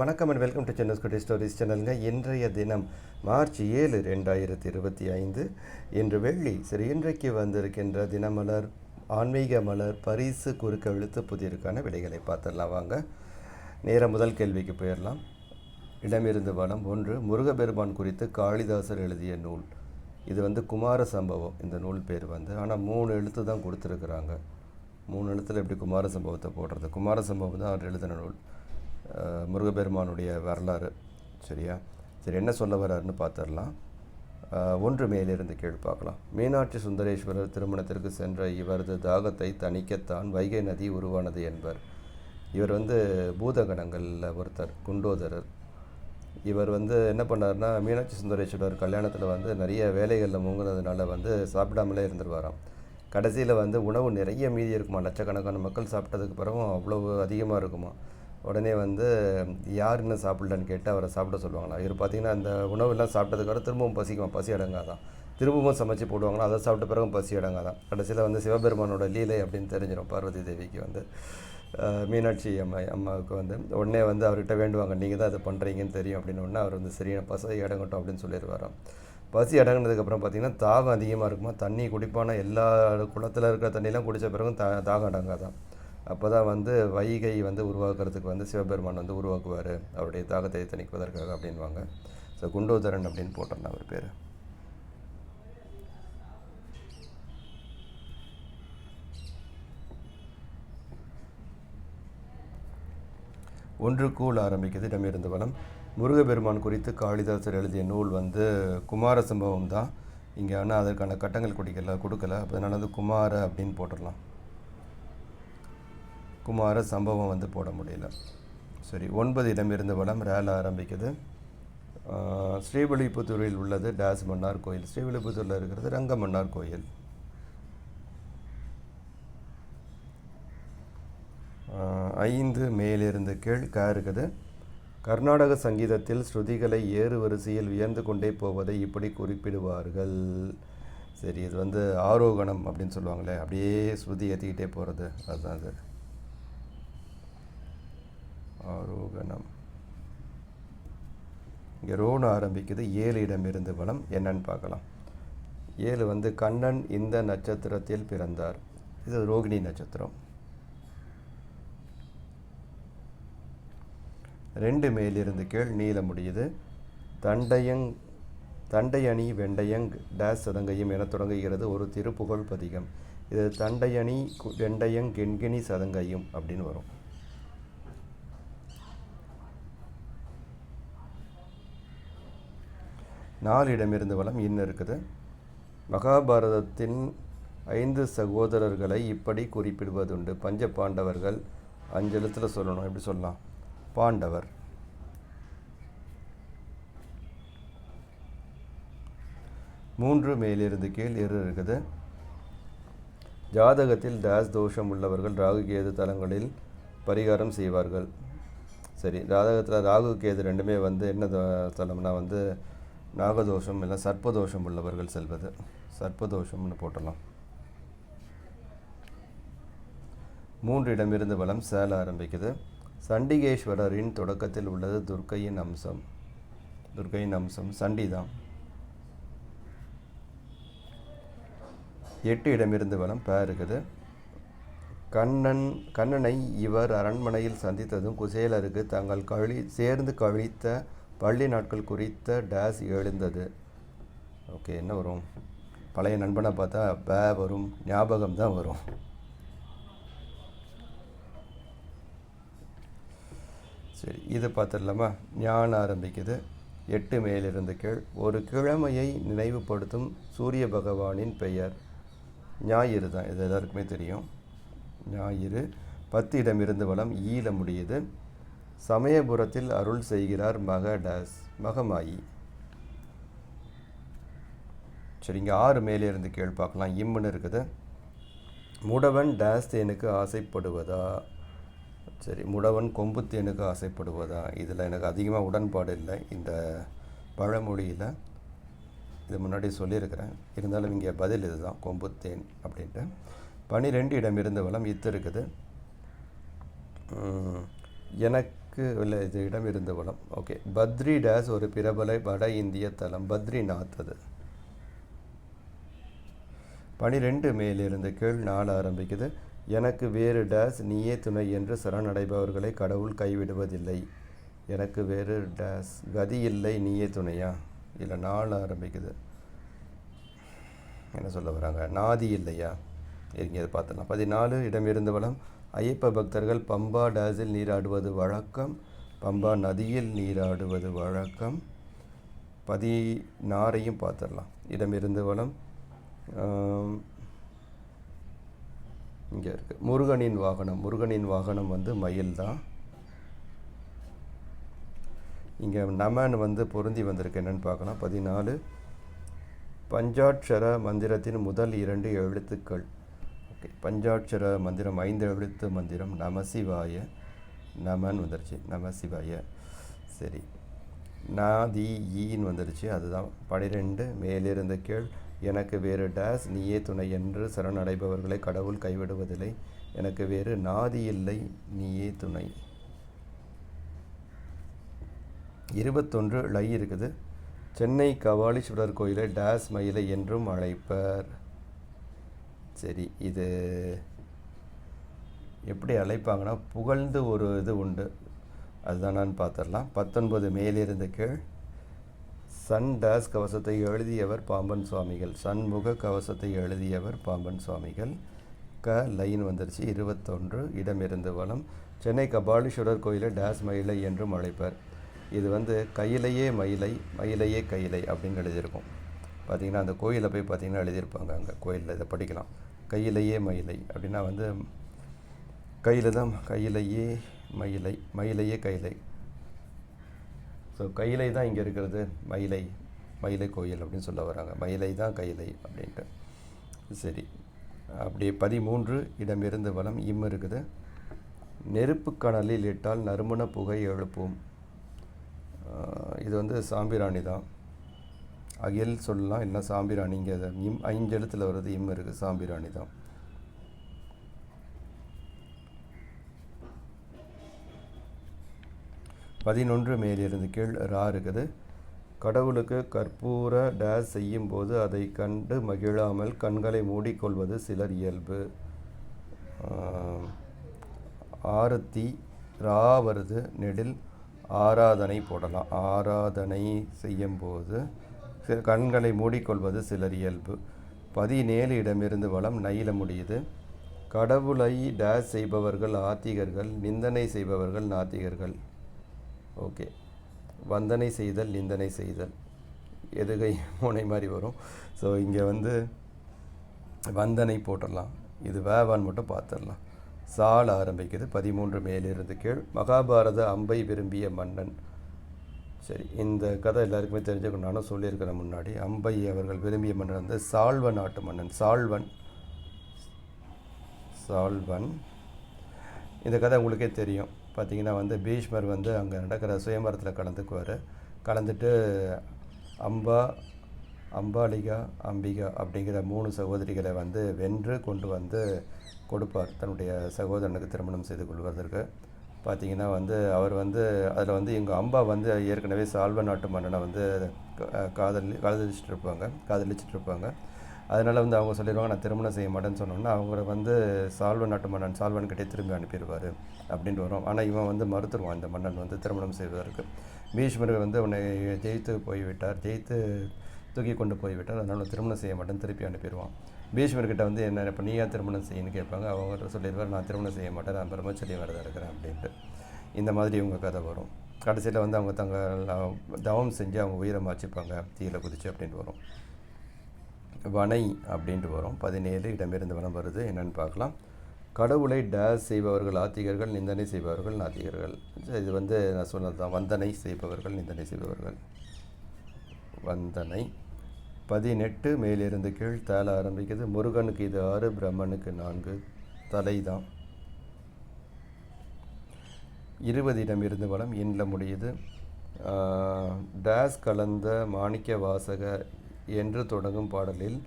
வணக்கம் and welcome to Chennai குட்டி stories சேனலுங்க இன்றைய தினம் மார்ச் ஏழு ரெண்டாயிரத்தி இருபத்தி ஐந்து. இன்று வெள்ளி சரி இன்றைக்கு வந்திருக்கின்ற தினமலர் ஆன்மீக மலர் பரிசு குறுக்க எழுத்து புதியருக்கான விடைகளை பார்த்துடலாம் வாங்க. நேர முதல் கேள்விக்கு போயிடலாம். இடமிருந்து வனம் ஒன்று முருகபெருமான் குறித்து காளிதாசர் எழுதிய நூல். இது வந்து குமார சம்பவம் இந்த நூல் பேர் வந்து. ஆனால் மூணு எழுத்து தான் கொடுத்துருக்குறாங்க. மூணு எழுத்தில் எப்படி குமார சம்பவத்தை போடுறது? குமார சம்பவம் தான் அவர் எழுதின நூல். முருகபெருமானுடைய வரலாறு சரியா? சரி என்ன சொல்ல வர்றாருன்னு பார்த்துடலாம் ஒன்று மேலிருந்து கீழ் பார்க்கலாம். மீனாட்சி சுந்தரேஸ்வரர் திருமணத்திற்கு சென்ற இவரது தாகத்தை தணிக்கத்தான் வைகை நதி உருவானது என்பர். இவர் வந்து பூதகணங்களில் ஒருத்தர் குண்டோதரர். இவர் வந்து என்ன பண்ணாருன்னா மீனாட்சி சுந்தரேஸ்வரர் கல்யாணத்தில் வந்து நிறைய வேலைகளில் மூங்கினதுனால வந்து சாப்பிடாமலே இருந்துருவாராம். கடைசியில் வந்து உணவு நிறைய மீதி இருக்குமா? லட்சக்கணக்கான மக்கள் சாப்பிட்டதுக்கு பிறகும் அவ்வளோ அதிகமாக இருக்குமா? உடனே வந்து யார் இன்னும் சாப்பிடலன்னு கேட்டு அவரை சாப்பிட சொல்லுவாங்களா? இவர் பார்த்தீங்கன்னா அந்த உணவெல்லாம் சாப்பிட்டதுக்கு திரும்பவும் பசிக்குமா? பசி அடங்காதான். திரும்பவும் சமைச்சு போடுவாங்களா அதை சாப்பிட்ட பிறகும் பசி அடங்காதான். கடைசியில் வந்து சிவபெருமானோட லீலை அப்படின்னு தெரிஞ்சிடும் பார்வதி தேவிக்கு வந்து. மீனாட்சி அம்மா அம்மாவுக்கு வந்து உடனே வந்து அவர்கிட்ட வேண்டுவாங்க. நீங்கள் தான் அதை பண்ணுறீங்கன்னு தெரியும். அப்படின்னு உடனே அவர் வந்து சரியான பசி அடங்கட்டும் அப்படின்னு சொல்லிடுவாராம். பசி அடங்கினதுக்கப்புறம் பார்த்தீங்கன்னா தாகம் அதிகமாக இருக்குமா? தண்ணி குடிப்பான? எல்லா குளத்தில் இருக்கிற தண்ணியெலாம் குடித்த பிறகும் தா தாகம் அடங்காதான். அப்போ தான் வந்து வைகை வந்து உருவாக்குறதுக்கு வந்து சிவபெருமான் வந்து உருவாக்குவார். அவருடைய தாகத்தை தணிப்பதற்காக அப்படின்வாங்க. ஸோ குண்டோதரன் அப்படின்னு போட்டோம்னா அவர் பேர். ஒன்று கூல் ஆரம்பிக்குது இடமிருந்து வளம் முருகபெருமான் குறித்து காளிதாசர் எழுதிய நூல் வந்து குமார சம்பவம் தான். இங்கே ஆனால் அதற்கான கட்டங்கள் குடிக்கல கொடுக்கல. அப்போ அதனால வந்து குமார அப்படின்னு போட்டுடலாம். குமார சம்பவம் வந்து போட முடியல. சரி ஒன்பது இடமிருந்து வளம் ரேல ஆரம்பிக்குது. ஸ்ரீவில்லிபுத்தூரில் உள்ளது டேஸ் மன்னார் கோயில். ஸ்ரீவில்லிபுத்தூரில் இருக்கிறது ரங்க மன்னார் கோயில் ஐந்து மேலிருந்து கீழ் க இருக்குது. கர்நாடக சங்கீதத்தில் ஸ்ருதிகளை ஏறு வரிசையில் உயர்ந்து கொண்டே போவதை இப்படி குறிப்பிடுவார்கள். சரி இது வந்து ஆரோகணம் அப்படின்னு சொல்லுவாங்களே அப்படியே ஸ்ருதி ஏற்றிக்கிட்டே போகிறது அதுதான் அது. ஆரோகணம் இங்கே ரோனு ஆரம்பிக்குது ஏழு இடமிருந்து வளம் என்னன்னு பார்க்கலாம். ஏழு வந்து கண்ணன் இந்த நட்சத்திரத்தில் பிறந்தார். இது ரோகிணி நட்சத்திரம். ரெண்டு மேலிருந்து கீழ் நீள முடியுது. தண்டையங் தண்டையணி வெண்டையங் டேஸ் சதங்கையும் என தொடங்குகிறது. ஒரு திருப்புகழ் பதிகம். இது தண்டையணி கு- வெண்டையங் கெண்கிணி சதங்கையும் அப்படின்னு வரும். நாலிடமிருந்து வளம் இன்னும் இருக்குது? மகாபாரதத்தின் ஐந்து சகோதரர்களை இப்படி குறிப்பிடுவதுண்டு. பஞ்ச பாண்டவர்கள் அஞ்சு சொல்லணும் எப்படி சொல்லலாம். பாண்டவர். மூன்று மேலிருந்து கீழ் இரு இருக்குது. ஜாதகத்தில் டேஸ் தோஷம் உள்ளவர்கள் ராகு கேது தலங்களில் பரிகாரம் செய்வார்கள். சரி ஜாதகத்தில் ராகு கேது ரெண்டுமே வந்து என்ன தோ- தலம்னா வந்து நாகதோஷம் இல்லை சர்ப்பதோஷம் உள்ளவர்கள் செல்வது. சர்ப்பதோஷம்னு போட்டலாம் மூன்று இடமிருந்து வளம் சேல ஆரம்பிக்குது. சண்டிகேஸ்வரரின் தொடக்கத்தில் உள்ளது துர்க்கையின் அம்சம். துர்க்கையின் அம்சம் சண்டி தான் எட்டு இடமிருந்து வளம் ப இருக்குது. கண்ணன் கண்ணனை இவர் அரண்மனையில் சந்தித்ததும் குசேலருக்கு தங்கள் கழி சேர்ந்து கழித்த பள்ளி நாட்கள் குறித்த டேஸ் எழுந்தது. ஓகே என்ன வரும்? பழைய நண்பனை பார்த்தா பே வரும் ஞாபகம் தான் வரும். சரி இது பார்த்துடலாமா? ஞான ஆரம்பிக்குது. எட்டு மேலிருந்து கீழ். ஒரு கிழமையை நினைவுபடுத்தும் சூரிய பகவானின் பெயர். ஞாயிறு தான். இது எல்லாருக்குமே தெரியும். ஞாயிறு. பத்து இடமிருந்து வளம் ஈழ முடியுது. சமயபுரத்தில் அருள் செய்கிறார் மக டேஸ் மகமாயி. சரி இங்கே ஆறு மேலே இருந்து கேள் பார்க்கலாம். இம்முன்னு இருக்குது. முடவன் டேஸ் தேனுக்கு ஆசைப்படுவதா? சரி முடவன் கொம்பு தேனுக்கு ஆசைப்படுவதா? இதில் எனக்கு அதிகமாக உடன்பாடு இல்லை. இந்த பழமொழியில் இது முன்னாடி சொல்லியிருக்கிறேன். இருந்தாலும் இங்கே பதில் இதுதான் கொம்பு தேன் அப்படின்ட்டு. பனிரெண்டு இடம் இருந்த வளம் இத்து இருக்குது. எனக்கு எனக்கு இல்லை இது இடம் இருந்த வளம் ஓகே. பத்ரி டேஸ் ஒரு பிரபல வட இந்திய தலம். பத்ரிநாத் அது. பனிரெண்டு மேலிருந்து கீழ் நாள் ஆரம்பிக்குது. எனக்கு வேறு டேஸ் நீயே துணை என்று சரணடைபவர்களை கடவுள் கைவிடுவதில்லை. எனக்கு வேறு டேஸ் கதி இல்லை நீயே துணையா? இல்லை நாள் ஆரம்பிக்குது. என்ன சொல்ல வராங்க? நாதி இல்லையா? இருங்க இதை பார்த்துடலாம். பதினாலு இடமிருந்து வளம். ஐயப்ப பக்தர்கள் பம்பா டேஸில் நீராடுவது வழக்கம். பம்பா நதியில் நீராடுவது வழக்கம். பதினாறையும் பார்த்துடலாம். இடமிருந்து வளம் இங்கே இருக்குது முருகனின் வாகனம். முருகனின் வாகனம் வந்து மயில் தான் இங்கே நமன் வந்து பொருந்தி வந்திருக்கு. என்னன்னு பார்க்கலாம். பதினாலு பஞ்சாட்சர மந்திரத்தின் முதல் இரண்டு எழுத்துக்கள். ஓகே. பஞ்சாட்சர மந்திரம் ஐந்து எழுத்து மந்திரம் நமசிவாய நமன் வந்துருச்சு. நமசிவாய சரி. நாதி ஈன்னு வந்துருச்சு. அதுதான். பனிரெண்டு மேலிருந்த கீழ் எனக்கு வேறு டேஸ் நீயே துணை என்று சரணடைபவர்களை கடவுள் கைவிடுவதில்லை. எனக்கு வேறு நாதி இல்லை நீயே துணை. இருபத்தொன்று லை இருக்குது. சென்னை கபாலீஸ்வரர் கோயிலை டேஸ் மயிலை என்றும் அழைப்பர். சரி இது எப்படி அழைப்பாங்கன்னா புகழ்ந்து ஒரு இது உண்டு. அதுதானான்னு பார்த்துடலாம். பத்தொன்பது மேலிருந்து கீழ். சன் டேஸ் கவசத்தை எழுதியவர் பாம்பன் சுவாமிகள். சண்முக கவசத்தை எழுதியவர் பாம்பன் சுவாமிகள். க லைன் வந்துருச்சு. இருபத்தொன்று இடமிருந்து வளம் சென்னை கபாலீஸ்வரர் கோயிலை டேஸ் மயிலை என்றும் அழைப்பர். இது வந்து கையிலையே மயிலை மயிலையே கையிலை அப்படின்னு எழுதியிருக்கும். பார்த்தீங்கன்னா அந்த கோயிலை போய் பார்த்தீங்கன்னா எழுதியிருப்பாங்க அங்கே. கோயிலில் இதை படிக்கலாம். கையிலையே மயிலை அப்படின்னா வந்து கையில் தான் கையிலையே மயிலை மயிலையே கையிலை. ஸோ கையிலை தான் இங்கே இருக்கிறது மயிலை மயிலை கோயில் அப்படின்னு சொல்ல வராங்க. மயிலை தான் கையிலை அப்படின்ட்டு. சரி. அப்படியே பதிமூன்று இடமிருந்து வளம் இம் இருக்குது. நெருப்பு கணலில் இட்டால் நறுமண புகை எழுப்பும். இது வந்து சாம்பிராணி தான். அகில் சொல்லலாம் இல்லை சாம்பிராணிங்க இம் ஐஞ்செழுத்தில் வர்றது இம் இருக்குது சாம்பிராணி தான். பதினொன்று மேலிருந்து கீழ் ரா இருக்குது. கடவுளுக்கு கற்பூர டேஸ் செய்யும்போது அதை கண்டு மகிழாமல் கண்களை மூடிக்கொள்வது சிலர் இயல்பு. ஆரத்தி ரா வருது நெடில் ஆராதனை போடலாம். ஆராதனை செய்யும்போது கண்களை மூடிக்கொள்வது சிலர் இயல்பு. பதினேழு இடமிருந்து வளம் நயில முடியுது. கடவுளை டேஸ் செய்பவர்கள் ஆத்திகர்கள் நிந்தனை செய்பவர்கள் நாத்திகர்கள். ஓகே. வந்தனை செய்தல் நிந்தனை செய்தல். எதுகை முனை மாதிரி வரும். ஸோ இங்கே வந்து வந்தனை போட்டுடலாம். இது வேவான் மட்டும் பார்த்துடலாம் சால் ஆரம்பிக்குது. பதிமூன்று மேலிருந்து கீழ். மகாபாரத அம்பை விரும்பிய மன்னன். சரி இந்த கதை எல்லாருக்குமே தெரிஞ்சுக்கணும். நானும் சொல்லியிருக்கிறேன் முன்னாடி. அம்பை அவர்கள் விரும்பிய மன்னன் வந்து சால்வ நாட்டு மன்னன். சால்வன். சால்வன். இந்த கதை உங்களுக்கே தெரியும். பார்த்தீங்கன்னா வந்து பீஷ்மர் வந்து அங்கே நடக்கிற சுயம்பரத்தில் கலந்துக்குவார். கலந்துட்டு அம்பா அம்பாலிகா அம்பிகா அப்படிங்கிற மூணு சகோதரிகளை வந்து வென்று கொண்டு வந்து கொடுப்பார். தன்னுடைய சகோதரனுக்கு திருமணம் செய்து கொள்வதற்கு. பார்த்தீங்கன்னா வந்து அவர் வந்து அதில் வந்து எங்கள் அம்பா வந்து ஏற்கனவே சால்வ நாட்டு மன்னனை வந்து காதலி காதலிச்சுட்டு இருப்பாங்க காதலிச்சுட்டு இருப்பாங்க அதனால் வந்து அவங்க சொல்லிடுவாங்க நான் திருமணம் செய்ய மாட்டேன்னு சொன்னோன்னா அவங்கள வந்து சால்வ நாட்டு மன்னன் சால்வன்கிட்டே திரும்பி அனுப்பிடுவார் அப்படின்ட்டு வரும். ஆனால் இவன் வந்து மறுத்துருவான் இந்த மன்னன் வந்து திருமணம் செய்வதற்கு. பீஷ்மர் வந்து உன்னை ஜெயித்து போய்விட்டார் ஜெயித்து தூக்கி கொண்டு போய்விட்டார் அதனால் திருமணம் செய்ய மாட்டேன்னு திருப்பி அனுப்பிடுவான். பீஷ்மர்கிட்ட வந்து என்ன இப்போ நீயா திருமணம் செய்யணும்னு கேட்பாங்க. அவங்க சொல்லிடுவார் நான் திருமணம் செய்ய மாட்டேன். நான் பிரம்மச்சரிய வரதா இருக்கிறேன் அப்படின்ட்டு. இந்த மாதிரி இவங்க கதை வரும். கடைசியில் வந்து அவங்க தங்கள் தவம் செஞ்சு அவங்க உயிரை மாச்சிப்பாங்க தீயில குதிச்சு அப்படின்ட்டு வரும். வனை அப்படின்ட்டு வரும். பதினேழு இடமிருந்து வனம் வருது. என்னென்னு பார்க்கலாம். கடவுளை டேஸ் செய்பவர்கள் ஆத்திகர்கள் நிந்தனை செய்பவர்கள் நாத்திகர்கள். இது வந்து நான் சொன்னது தான் வந்தனை செய்பவர்கள் நிந்தனை செய்பவர்கள். வந்தனை. பதினெட்டு மேலிருந்து கீழ் தேல ஆரம்பிக்குது முருகனுக்கு இது ஆறு பிரம்மனுக்கு நான்கு தலை தான் இருபது இருந்து வளம் இன்ல முடியுது. டேஸ் கலந்த மாணிக்க வாசக என்று தொடங்கும் பாடலில்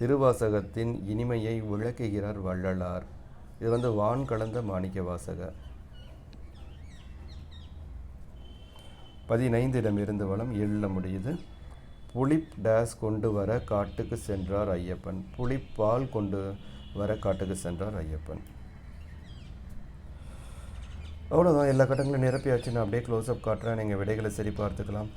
திருவாசகத்தின் இனிமையை விளக்குகிறார் வள்ளலார். இது வந்து வான் கலந்த மாணிக்க வாசக. பதினைந்திடமிருந்து வளம் ஏழில் முடியுது. புளிப் டேஸ் கொண்டு வர காட்டுக்கு சென்றார் ஐயப்பன். புளிப்பால் கொண்டு வர காட்டுக்கு சென்றார் ஐயப்பன். அவ்வளோதான் எல்லா கட்டங்களும் நிரப்பியாச்சு. நான் அப்படியே க்ளோஸ்அப் காட்டுறேன். நீங்கள் விடைகளை சரி பார்த்துக்கலாம்.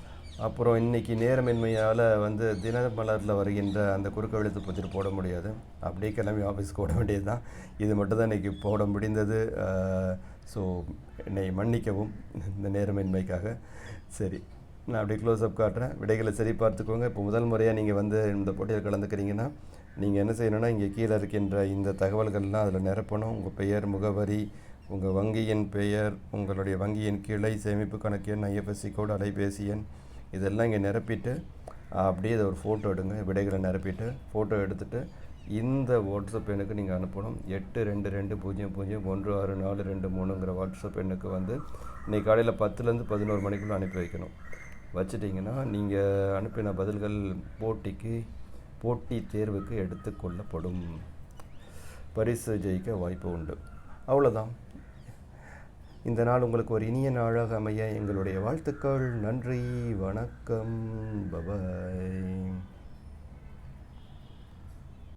அப்புறம் இன்றைக்கி நேரமின்மையால் வந்து தினமலரில் வருகின்ற அந்த குறுக்க எழுத்து பற்றி போட முடியாது. அப்படியே கிளம்பி ஆஃபீஸ்க்கு போட வேண்டியது தான் இது மட்டும் தான் இன்றைக்கி போட முடிந்தது. ஸோ என்னை மன்னிக்கவும். இந்த நேரமின்மைக்காக. சரி. நான் அப்படியே க்ளோஸ்அப் காட்டுறேன். விடைகளை சரி பார்த்துக்கோங்க. இப்போ முதல் முறையாக நீங்கள் வந்து இந்த போட்டியில் கலந்துக்கிறீங்கன்னா நீங்கள் என்ன செய்யணும்னா இங்கே கீழே இருக்கின்ற இந்த தகவல்கள்லாம் அதில் நிரப்பணும். உங்கள் பெயர் முகவரி உங்கள் வங்கியின் பெயர் உங்களுடைய வங்கியின் கிளை சேமிப்பு கணக்கு எண் ஐஎஃப்எஸ்சி கோடு அலைபேசி எண் இதெல்லாம் இங்கே நிரப்பிட்டு அப்படியே இதை ஒரு ஃபோட்டோ எடுங்க. விடைகளை நிரப்பிட்டு ஃபோட்டோ எடுத்துகிட்டு இந்த வாட்ஸ்அப் எண்ணுக்கு நீங்கள் அனுப்பணும். எட்டு ரெண்டு ரெண்டு பூஜ்ஜியம் பூஜ்ஜியம் ஒன்று ஆறு நாலு ரெண்டு மூணுங்கிற வாட்ஸ்அப் எண்ணுக்கு வந்து இன்றைக்கி காலையில் பத்துலேருந்து பதினோரு மணிக்குள்ளே அனுப்பி வைக்கணும். வச்சிட்டிங்கன்னா நீங்கள் அனுப்பின பதில்கள் போட்டிக்கு போட்டி தேர்வுக்கு எடுத்துக்கொள்ளப்படும் பரிசு ஜெயிக்க வாய்ப்பு உண்டு. அவ்வளோதான் இந்த நாள் உங்களுக்கு ஒரு இனிய நாளாக அமைய எங்களுடைய வாழ்த்துக்கள். நன்றி வணக்கம். பபாய்